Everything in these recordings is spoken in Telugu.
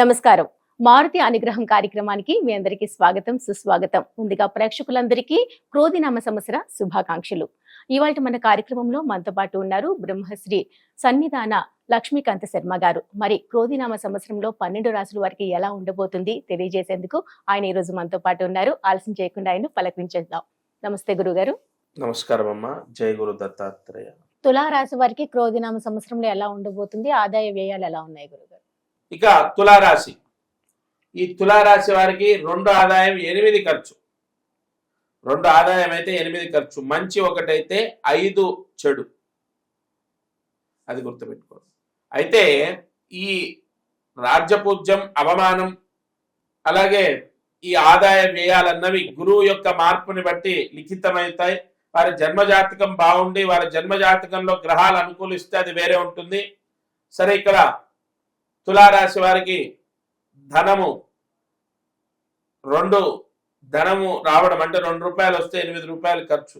నమస్కారం. మారుతి అనుగ్రహం కార్యక్రమానికి మీ అందరికీ స్వాగతం సుస్వాగతం. ముందుగా ప్రేక్షకులందరికీ క్రోధినామ సంవత్సర శుభాకాంక్షలు. ఇవాళ మన కార్యక్రమంలో మనతో పాటు ఉన్నారు బ్రహ్మశ్రీ సన్నిధాన లక్ష్మీకాంత శర్మ గారు. మరి క్రోధినామ సంవత్సరంలో పన్నెండు రాసుల వారికి ఎలా ఉండబోతుంది తెలియజేసేందుకు ఆయన ఈ రోజు మనతో పాటు ఉన్నారు. ఆలస్యం చేయకుండా ఆయన పలకరించేద్దాం. నమస్తే గురుగారు. నమస్కారం అమ్మ. జై గురు దత్తాత్రేయ. తులారాశి వారికి క్రోధినామ సంవత్సరంలో ఎలా ఉండబోతుంది? ఆదాయ వ్యయాలు ఎలా ఉన్నాయి గురుగారు ఇక తులారాశి. ఈ తులారాశి వారికి రెండు ఆదాయం ఎనిమిది ఖర్చు. రెండు ఆదాయం అయితే ఎనిమిది ఖర్చు. మంచి ఒకటైతే ఐదు చెడు. అది గుర్తుపెట్టుకోండి. అయితే ఈ రాజ్యపూజ్యం అవమానం అలాగే ఈ ఆదాయ వ్యయాలన్నవి గురువు యొక్క మార్పుని బట్టి లిఖితమవుతాయి. వారి జన్మజాతకం బాగుండి వారి జన్మజాతకంలో గ్రహాలు అనుకూలిస్తే అది వేరే ఉంటుంది. సరే ఇక్కడ తులారాశి వారికి ధనము రెండు ధనము రావడం అంటే రెండు రూపాయలు వస్తే ఎనిమిది రూపాయలు ఖర్చు.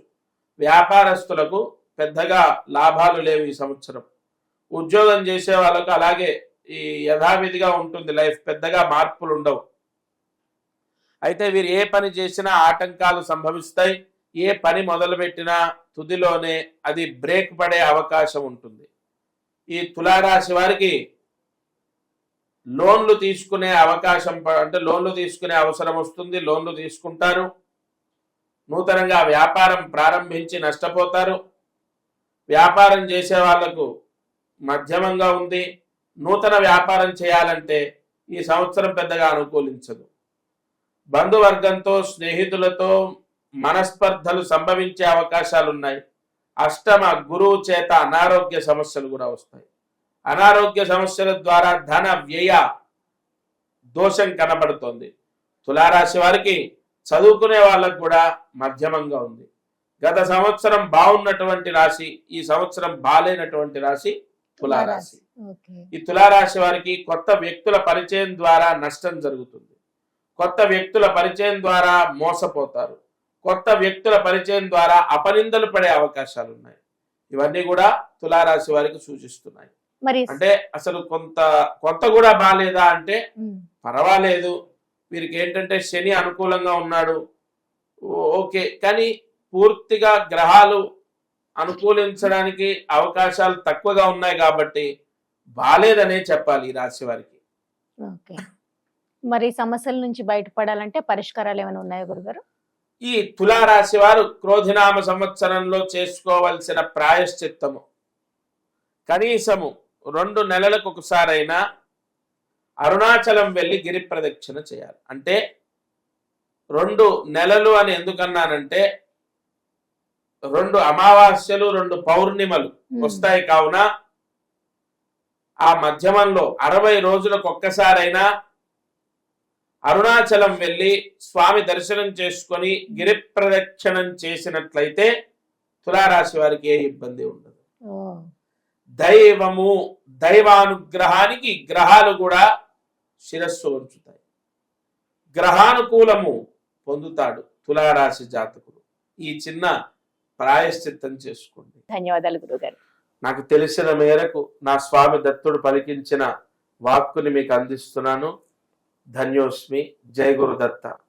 వ్యాపారస్తులకు పెద్దగా లాభాలు లేవు ఈ సంవత్సరం. ఉద్యోగం చేసే వాళ్ళకు అలాగే ఈ యథావిధిగా ఉంటుంది లైఫ్ పెద్దగా మార్పులు ఉండవు. అయితే వీరు ఏ పని చేసినా ఆటంకాలు సంభవిస్తాయి. ఏ పని మొదలుపెట్టినా తుదిలోనే అది బ్రేక్ పడే అవకాశం ఉంటుంది. ఈ తులారాశి వారికి లోన్లు తీసుకునే అవకాశం ప- అంటే లోన్లు తీసుకునే అవసరం వస్తుంది లోన్లు తీసుకుంటారు. నూతనంగా వ్యాపారం ప్రారంభించి నష్టపోతారు. వ్యాపారం చేసే వాళ్ళకు మధ్యమంగా ఉంది. నూతన వ్యాపారం చేయాలంటే ఈ సంవత్సరం పెద్దగా అనుకూలించదు. బంధువర్గంతో స్నేహితులతో మనస్పర్ధలు సంభవించే అవకాశాలున్నాయి. అష్టమ గురువు చేత అనారోగ్య సమస్యలు కూడా వస్తాయి. అనారోగ్య సమస్యల ద్వారా ధన వ్యయ దోషం కనబడుతోంది. తులారాశి వారికి చదువుకునే వాళ్ళకు కూడా మధ్యమంగా ఉంది. గత సంవత్సరం బాగున్నటువంటి రాశి ఈ సంవత్సరం బాలేనటువంటి రాశి తులారాశి. ఈ తులారాశి వారికి కొత్త వ్యక్తుల పరిచయం ద్వారా నష్టం జరుగుతుంది. కొత్త వ్యక్తుల పరిచయం ద్వారా మోసపోతారు. కొత్త వ్యక్తుల పరిచయం ద్వారా అపనిందలు పడే అవకాశాలు ఉన్నాయి ఇవన్నీ కూడా తులారాశి వారికి సూచిస్తున్నాయి. మరి అంటే అసలు కొంత కొంత కూడా బాగాలేదా అంటే పర్వాలేదు. వీరికి ఏంటంటే శని అనుకూలంగా ఉన్నాడు. ఓకే. కానీ పూర్తిగా గ్రహాలు అనుకూలించడానికి అవకాశాలు తక్కువగా ఉన్నాయి కాబట్టి బాలేదనే చెప్పాలి ఈ రాశి వారికి. ఓకే. మరి సమస్యల నుంచి బయటపడాలంటే పరిష్కారాలు ఏమైనా ఉన్నాయా గురుగారు? ఈ తులారాశి వారు క్రోధినామ సంవత్సరంలో చేసుకోవలసిన ప్రాయశ్చిత్తము. కనీసము రెండు నెలలకు ఒకసారైనా అరుణాచలం వెళ్ళి గిరి ప్రదక్షిణ చేయాలి. అంటే రెండు నెలలు అని ఎందుకన్నానంటే రెండు అమావాస్యలు రెండు పౌర్ణిమలు వస్తాయి కావున ఆ మధ్యమంలో అరవై రోజులకు ఒక్కసారైనా అరుణాచలం వెళ్ళి స్వామి దర్శనం చేసుకొని గిరి ప్రదక్షిణం చేసినట్లయితే తులారాశి వారికి ఏ ఇబ్బంది ఉండదు. దైవము దైవానుగ్రహానికి గ్రహాలు కూడా శిరస్సు వంచుతాయి గ్రహానుకూలము పొందుతాడు తులారాశి జాతకుడు. ఈ చిన్న ప్రాయశ్చిత్తం చేసుకోండి. ధన్యవాదాలు గురుగారు. నాకు తెలిసిన మేరకు నా స్వామి దత్తుడు పలికించిన వాక్కుని మీకు అందిస్తున్నాను. ధన్యోస్మి. జై గురు దత్త